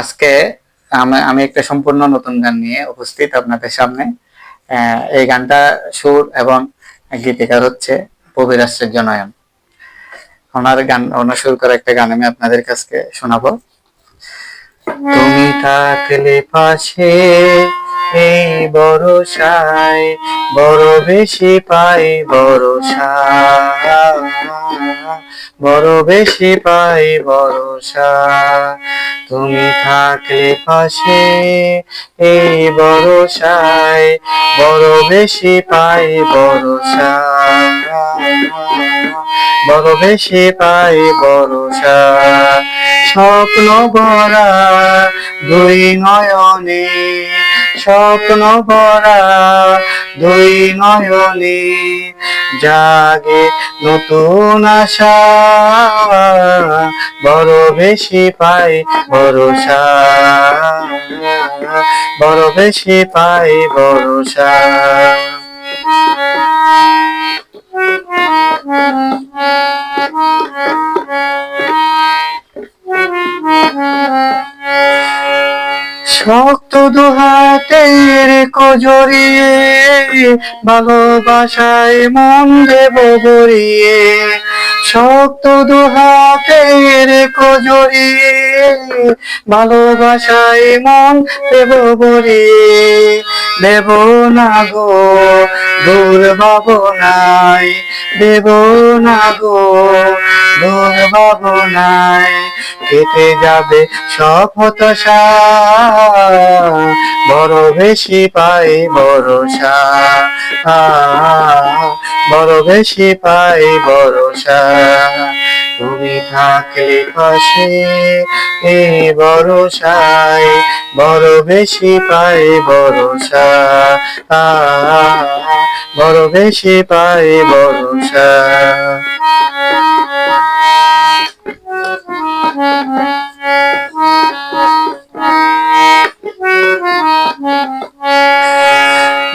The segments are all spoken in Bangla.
আজকে আমি একটা সম্পূর্ণ নতুন গান নিয়ে উপস্থিত আপনাদের সামনে। এই গানটা সুর এবং গীতিকার হচ্ছে কবির আশ্চর্য নয়ন। ওনার গান, ওনার সুর করা একটা গান আমি আপনাদের কাছে শোনাবো। তুমি থাকলে পাশে এই বড়সায়, বড় বেশি পাই বড়সা। বড় বেশি পাই বড়সা তুমি থাকলে পাশে এই বড়সায় বড় বেশি পাই বড়সা বড় বেশি পাই বড়সা স্বপ্ন ভরা দুই নয়নে স্বপ্ন ভরা দুই নয়নে জাগে নতুন আশা। বড় বেশি পাই ভরসা। বড় বেশি পাই ভরসা। শক্ত দুহাতের কজরিয়ে ভালোবাসায় মন দেব গড়িয়ে শক্ত দুহাতের কজরিয়ে ভালোবাসায় মন দেব গড়িয়ে দেব না গো দূর ভাবনায় দেব না গো দূর ভাবনায় কেটে যাবে সব হতাশা। বড় বেশি পাই ভরসা। বড় বেশি পাই ভরসা। তুমি থাকলে পাশে এই ভরসায়। বড় বেশি পাই ভরসা। বড় বেশি পাই ভরসা।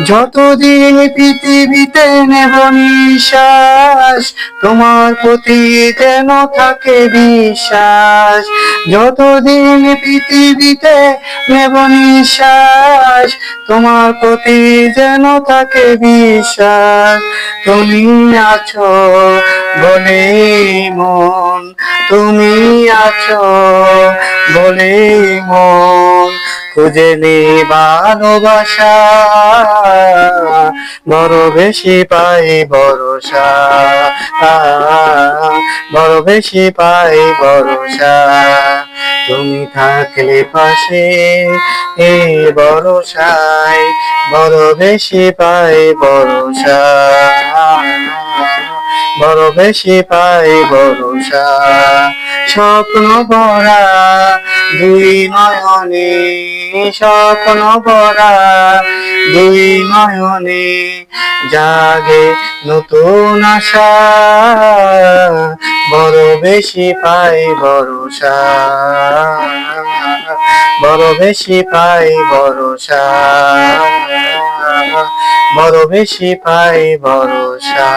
যতদিন পৃথিবীতে নেব নিঃশ্বাস, তোমার প্রতি যেন থাকে বিশ্বাস। যতদিন পৃথিবীতে নেব নিঃশ্বাস, তোমার প্রতি যেন থাকে বিশ্বাস। তুমি আছো বলে মন, তুমি আছো বলে মন। খুঁজে নে ভালোবাসা বড় বেশি পাই ভরসা। বড় বেশি পাই ভরসা। তুমি থাকলে পাশে এই ভরসায়। বড় বেশি পাই ভরসা। বড় বেশি পাই ভরসা। স্বপ্ন ভরা দুই নয়নে স্বপ্ন ভরা দুই নয়নে জাগে নতুন আশা। বড় বেশি পাই ভরসা, বড় বেশি পাই ভরসা, বড় বেশি পাই ভরসা।